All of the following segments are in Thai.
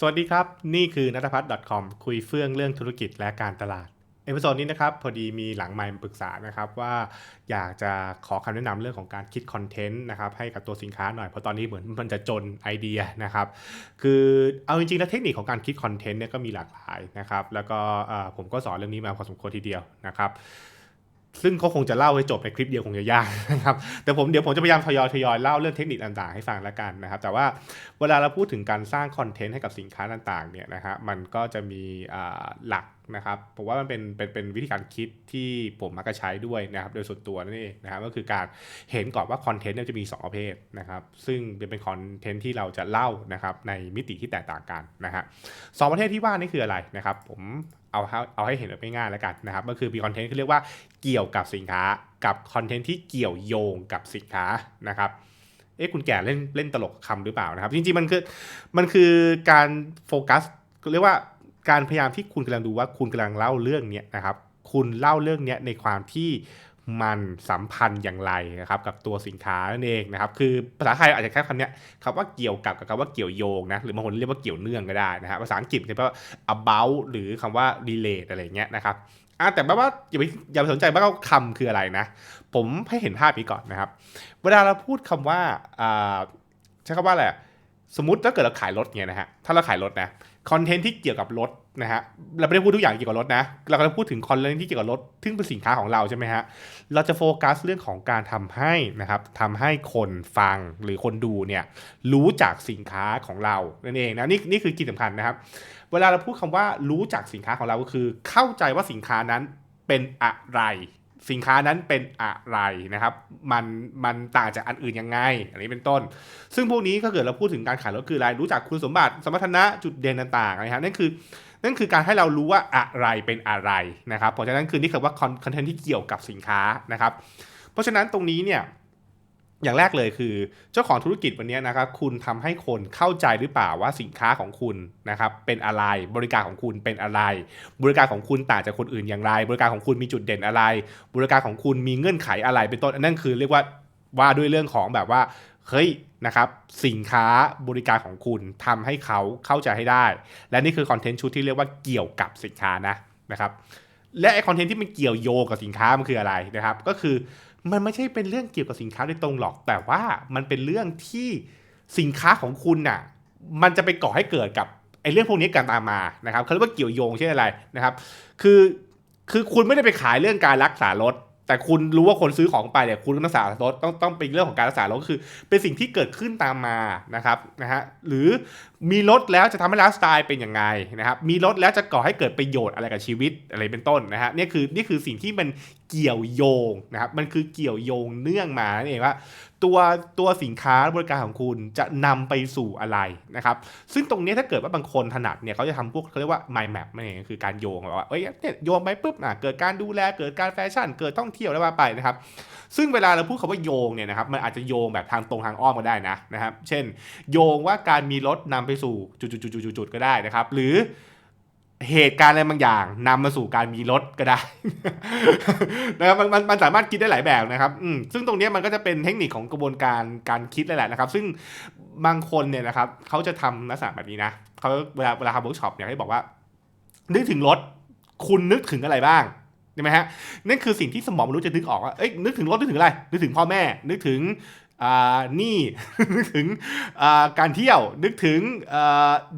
สวัสดีครับ นี่คือนัทพัฒน์ .com คุยเฟื่องเรื่องธุรกิจและการตลาด เอพิโซดนี้นะครับ พอดีมีหลังไมค์ปรึกษานะครับว่าอยากจะขอคำแนะนำเรื่องของการคิดคอนเทนต์นะครับให้กับตัวสินค้าหน่อย เพราะตอนนี้เหมือนมันจะจนไอเดียนะครับ คือเอาจริงๆแล้วเทคนิคของการคิดคอนเทนต์เนี่ยก็มีหลากหลายนะครับ แล้วก็ผมก็สอนเรื่องนี้มาพอสมควรทีเดียวนะครับ ซึ่งเขาคงจะเล่าให้จบในคลิปเดียวคงจะยากนะครับแต่ผมเดี๋ยวผมจะพยายามทยอยทยอยเล่าเรื่องเทคนิคต่างๆให้ฟังล้วกันนะครับ แต่ว่าเวลาเราพูดถึงการสร้างคอนเทนต์ให้กับสินค้าต่างๆเนี่ยนะฮะมันก็จะมีหลักนะครับผมว่ามันเป็นเป็นเป็นวิธีการคิดที่ผมมักจะใช้ด้วยนะครับโดยส่วนตัวนั่นเองนะครับก็คือการเห็นก่อนว่าคอนเทนต์เนี่ยจะมี 2 ประเภทนะครับซึ่งเป็นเป็นคอนเทนต์ที่เราจะเล่านะครับในมิติที่แตกต่างกันนะฮะสองประเภทที่ว่านี่คืออะไรนะครับผม เอาให้เอาให้เห็นแบบง่ายๆแล้วกันนะครับก็คือมีคอนเทนต์ที่เรียกว่าเกี่ยวกับสินค้ากับคอนเทนต์ที่เกี่ยวโยงกับสินค้านะครับเอ๊ะคุณแก่เล่นเล่นตลกคำหรือเปล่านะครับ จริงๆมันคือมันคือการโฟกัสเรียกว่าการพยายามที่คุณกำลังดูว่าคุณกำลังเล่าเรื่องเนี้ยนะครับ คุณเล่าเรื่องเนี้ยในความที่ มันสัมพันธ์อย่างไรนะครับกับตัวสินค้านั่นเองนะครับคือภาษาไทยอาจจะแค่คำนี้คำว่าเกี่ยวกับกับคำว่าเกี่ยวโยงนะหรือบางคนเรียกว่าเกี่ยวเนื่องก็ได้นะครับภาษาอังกฤษเรียกว่า about หรือคำว่า relate อะไรเงี้ยนะครับอะแต่แบบว่าอย่าไปอย่าไปสนใจว่าคำคืออะไรนะ ผมให้เห็นภาพนี้ก่อนนะครับ เวลาเราพูดคำว่าอ่าใช้คำว่าอะไรสมมติถ้าเกิดเราขายรถเนี่ยนะฮะถ้าเราขายรถนะคอนเทนต์ที่เกี่ยวกับรถ นะฮะเราไม่ได้พูดทุกอย่างเกี่ยวกับรถนะ เรากำลังพูดถึงคอนเทนต์ที่เกี่ยวกับรถซึ่งเป็นสินค้าของเราใช่ไหมฮะเราจะโฟกัสเรื่องของการทำให้นะครับทำให้คนฟังหรือคนดูเนี่ยรู้จักสินค้าของเรานั่นเองนะนี่นี่คือกิจสำคัญนะครับ เวลาเราพูดคำว่ารู้จักสินค้าของเราก็คือ เข้าใจว่าสินค้านั้นเป็นอะไร สินค้านั้นเป็นอะไรนะครับ มันมันต่างจากอันอื่นยังไง อันนี้เป็นต้น ซึ่งพวกนี้ถ้าเกิดเราพูดถึงการขายรถคืออะไรรู้จักคุณสมบัติสมรรถนะจุดเด่นต่างๆนะครับนั่นคือ นั่นคือการให้เรารู้ว่าอะไรเป็นอะไรนะครับเพราะฉะนั้นคือนี่คือว่าคอนเทนต์ที่เกี่ยวกับสินค้านะครับ เพราะฉะนั้นตรงนี้เนี่ยอย่างแรกเลยคือเจ้าของธุรกิจวันนี้นะครับคุณทำให้คนเข้าใจหรือเปล่าว่าสินค้าของคุณนะครับเป็นอะไรบริการของคุณเป็นอะไร บริการของคุณต่างจากคนอื่นอย่างไร บริการของคุณมีจุดเด่นอะไร บริการของคุณมีเงื่อนไขอะไรเป็นต้นนั่นคือเรียกว่า ว่าด้วยเรื่องของแบบว่าเฮ้ยนะครับสินค้าบริการของคุณทำให้เขาเข้าใจให้ได้ และนี่คือคอนเทนต์ชุดที่เรียกว่าเกี่ยวกับสินค้านะนะครับและไอคอนเทนต์ที่มันเกี่ยวโยกับสินค้ามันคืออะไรนะครับ ก็คือมันไม่ใช่เป็นเรื่องเกี่ยวกับสินค้าโดยตรงหรอก แต่ว่ามันเป็นเรื่องที่สินค้าของคุณน่ะมันจะไปก่อให้เกิดกับไอเรื่องพวกนี้กันตามมานะครับเขาเรียกว่าเกี่ยวโยงใช่อะไรนะครับ คือคือคุณไม่ได้ไปขายเรื่องการรักษารถ แต่คุณรู้ว่าคนซื้อของไปเนี่ยคุณต้องรักษารถต้องต้องเป็นเรื่องของการรักษารถก็คือ เป็นสิ่งที่เกิดขึ้นตามมานะครับนะฮะหรือมีรถแล้วจะทำให้ไลฟ์สไตล์เป็นยังไงนะครับมีรถแล้วจะก่อให้เกิดประโยชน์อะไรกับชีวิตอะไรเป็นต้นนะฮะนี่คือนี่คือสิ่งที่มันเกี่ยวโยงนะครับมันคือเกี่ยวโยงเนื่องมานั่นเองว่า ตัวตัวสินค้าบริการของคุณจะนำไปสู่อะไรนะครับซึ่งตรงนี้ถ้าเกิดว่าบางคนถนัดเนี่ยเขาจะทำพวกเขาเรียกว่า mind map นั่นเองคือการโยงแบบว่าเอ้ยเนี่ยโยงไปปุ๊บอะเกิดการดูแลเกิดการแฟชั่น เกิดท่องเที่ยวแล้วว่าไปนะครับซึ่งเวลาเราพูดคำว่าโยงเนี่ยนะครับมันอาจจะโยงแบบทางตรงทางอ้อมก็ได้นะนะครับ เช่น โยงว่าการมีรถนำไปสู่จุดๆๆๆก็ได้นะครับ หรือ เหตุการณ์อะไรบางอย่างนำมาสู่การมีรถก็ได้ นะครับมันมันมันสามารถคิดได้หลายแบบนะครับอืมซึ่งตรงนี้มันก็จะเป็นเทคนิคของกระบวนการการคิดเลยแหละนะครับ ซึ่งบางคนเนี่ยนะครับเขาจะทำลักษณะแบบนี้นะเขาเวลาเวลาทำเวิร์กช็อปเนี่ยเขาจะบอกว่า นึกถึงรถ คุณนึกถึงอะไรบ้างใช่ไหมฮะนั่นคือสิ่งที่สมองมนุษย์จะนึกออกว่าเอ้ยนึกถึงรถนึกถึงอะไร นึกถึงพ่อแม่ นึกถึง หนี่นึกถึงการเที่ยวนึกถึง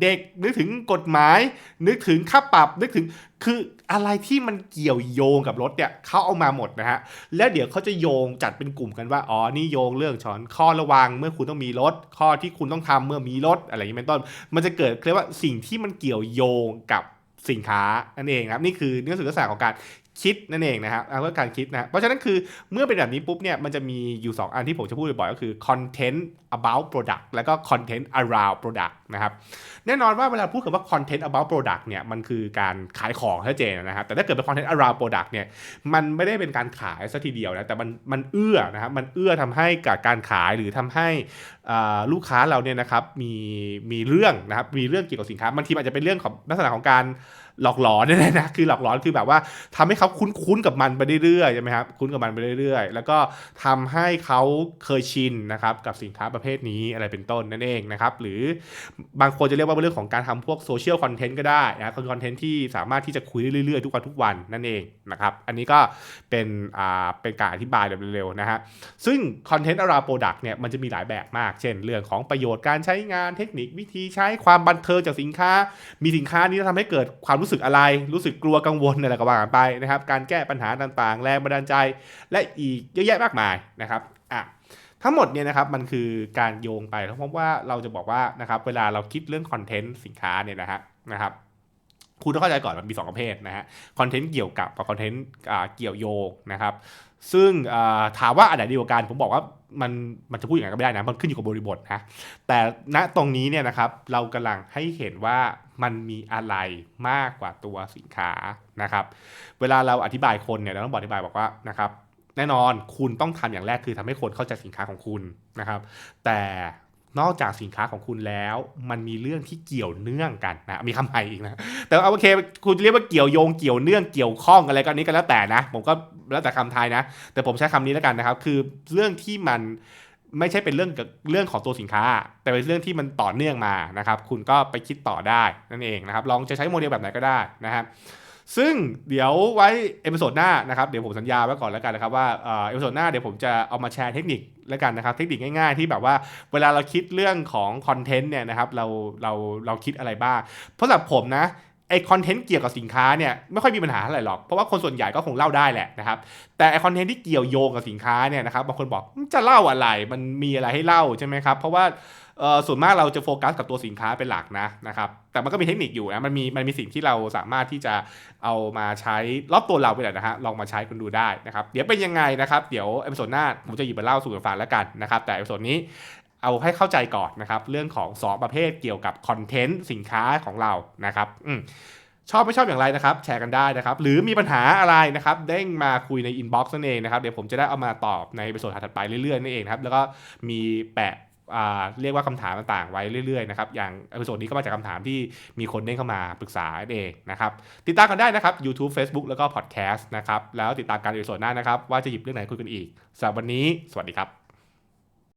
เด็กนึกถึงกฎหมาย นึกถึงค่าปรับนึกถึงคืออะไรที่มันเกี่ยวโยงกับรถเนี่ยเขาเอามาหมดนะฮะแล้วเดี๋ยวเขาจะโยงจัดเป็นกลุ่มกันว่าอ๋อนี่โยงเรื่องช้อนข้อระวังเมื่อคุณต้องมีรถ ข้อที่คุณต้องทำเมื่อมีรถอะไรอย่างนี้เป็นต้น มันจะเกิดเรียกว่าสิ่งที่มันเกี่ยวโยงกับสินค้านั่นเองครับนี่คือเนื้อสื่อลักษณะของการ คิดนั่นเองนะครับเอาว่าการคิดนะเพราะฉะนั้นคือเมื่อเป็นแบบนี้ปุ๊บเนี่ยมันจะมีอยู่ 2 อันที่ผมจะพูดบ่อยก็คือ content about product แล้วก็ content around product นะครับแน่นอนว่าเวลาพูดคำว่า content about product เนี่ยมันคือการขายของชัดเจนนะครับแต่ถ้าเกิดเป็น content around product เนี่ยมันไม่ได้เป็นการขายซะทีเดียวนะแต่มันมันเอื้อนะครับมันเอื้อทำให้กับการขายหรือทำให้ลูกค้าเราเนี่ยนะครับมีมีเรื่องนะครับมีเรื่องเกี่ยวกับสินค้าบางทีอาจจะเป็นเรื่องของลักษณะของการ หลอกหลอนเนี่ยนะคือหลอกหลอนคือแบบว่าทำให้เขาคุ้นๆกับมันไปเรื่อยๆใช่ไหมครับคุ้นกับมันไปเรื่อยๆ แล้วก็ทำให้เขาเคยชินนะครับกับสินค้าประเภทนี้อะไรเป็นต้นนั่นเองนะครับหรือบางคนจะเรียกว่าเป็นเรื่องของการทำพวกโซเชียลคอนเทนต์ก็ได้นะคคอนเทนต์ที่สามารถที่จะคุยเรื่อยๆ ทุกวันทุกวันนั่นเองนะครับอันนี้ก็เป็นอ่าเป็นการอธิบายแบบเร็วๆนะฮะซึ่งคอนเทนต์อาราโปรดักต์เนี่ยมันจะมีหลายแบบมาก เช่น เรื่องของประโยชน์การใช้งานเทคนิควิธีใช้ความบันเทิงจากสินค้า มีสินค้านี้จะทำให้เกิดความรูู้้สึกอะไร รู้สึกกลัวกังวลอะไรก็ว่ากันไปนะครับ การแก้ปัญหาต่างๆ แรงบันดาลใจ และอีกเยอะแยะมากมายนะครับอะทั้งหมดเนี่ยนะครับมันคือการโยงไปเพราะว่าเราจะบอกว่านะครับเวลาเราคิดเรื่องคอนเทนต์สินค้าเนี่ยนะฮะนะครับคุณต้องเข้าใจก่อนมันมี 2 ประเภทนะฮะคอนเทนต์เกี่ยวกับกับคอนเทนต์เกี่ยวโยงนะครับซึ่งถามว่าอันไหนดีกว่ากันผมบอกว่ามันมันจะพูดอย่างไรก็ไม่ได้นะมันขึ้นอยู่กับบริบทนะแต่ณตรงนี้เนี่ยนะครับเรากำลังให้เห็นว่า มันมีอะไรมากกว่าตัวสินค้านะครับ เวลาเราอธิบายคนเนี่ยเราต้องบอกอธิบายบอกว่านะครับแน่นอนคุณต้องทำอย่างแรกคือทำให้คนเข้าใจสินค้าของคุณนะครับ แต่นอกจากสินค้าของคุณแล้ว มันมีเรื่องที่เกี่ยวเนื่องกันนะมีคำใหม่อีกนะแต่เอาโอเคคุณเรียกว่าเกี่ยวโยงเกี่ยวเนื่องเกี่ยวข้องอะไรก็นี้ก็แล้วแต่นะ ผมก็แล้วแต่คำไทยนะ แต่ผมใช้คำนี้แล้วกันนะครับ คือเรื่องที่มัน ไม่ใช่เป็นเรื่องกับเรื่องของตัวสินค้า แต่เป็นเรื่องที่มันต่อเนื่องมานะครับ คุณก็ไปคิดต่อได้นั่นเองนะครับ ลองจะใช้โมเดลแบบไหนก็ได้นะครับซึ่งเดี๋ยวไว้เอพิโซดหน้านะครับเดี๋ยวผมสัญญาไว้ก่อนแล้วกันนะครับว่าเอพิโซดหน้าเดี๋ยวผมจะเอามาแชร์เทคนิคแล้วกันนะครับ เทคนิคง่ายๆที่แบบว่าเวลาเราคิดเรื่องของคอนเทนต์เนี่ยนะครับเราเราเราคิดอะไรบ้างเพราะสำหรับผมนะ ไอคอนเทนต์เกี่ยวกับสินค้าเนี่ยไม่ค่อยมีปัญหาอะไหร่หรอก เพราะว่าคนส่วนใหญ่ก็คงเล่าได้แหละนะครับ แต่ไอคอนเทนต์ที่เกี่ยวโยงกับสินค้าเนี่ยนะครับบางคนบอกจะเล่าอะไร มันมีอะไรให้เล่าใช่ไหมครับ เพราะว่าส่วนมากเราจะโฟกัสกับตัวสินค้าเป็นหลักนะนะครับ แต่มันก็มีเทคนิคอยู่นะ มันมีมันมีสิ่งที่เราสามารถที่จะเอามาใช้รอบตัวเราไปเลยนะฮะ ลองมาใช้กันดูได้นะครับ เดี๋ยวเป็นยังไงนะครับ เดี๋ยวเอพิโซดหน้าผมจะหยิบมาเล่าสู่กันฟังแล้วกันนะครับ แต่เอพิโซดนี้ เอาให้เข้าใจก่อนนะครับ เรื่องของสองประเภทเกี่ยวกับคอนเทนต์สินค้าของเรานะครับอชอบไม่ชอบอย่างไรนะครับ แชร์กันได้นะครับ หรือมีปัญหาอะไรนะครับ เด้งมาคุยในอินบ็อกซ์นั่นเองนะครับ เดี๋ยวผมจะได้เอามาตอบในเอพิโซดถัดไปเรื่อยๆนั่นเองครับ แล้วก็มีแปะเรียกว่าคำถามต่างๆ ไว้เรื่อยๆนะครับ อย่างเอพิโซดนี้ก็มาจากคำถามที่มีคนเด้งเข้ามาปรึกษาเองนะครับ ติดตามกันได้นะครับ YouTube Facebook แล้วก็ Podcast นะครับ แล้วติดตามการเอพิโซดหน้านะครับ ว่าจะหยิบเรื่องไหนคุยกันอีกสำหรับวันนี้ สวัสดีครับ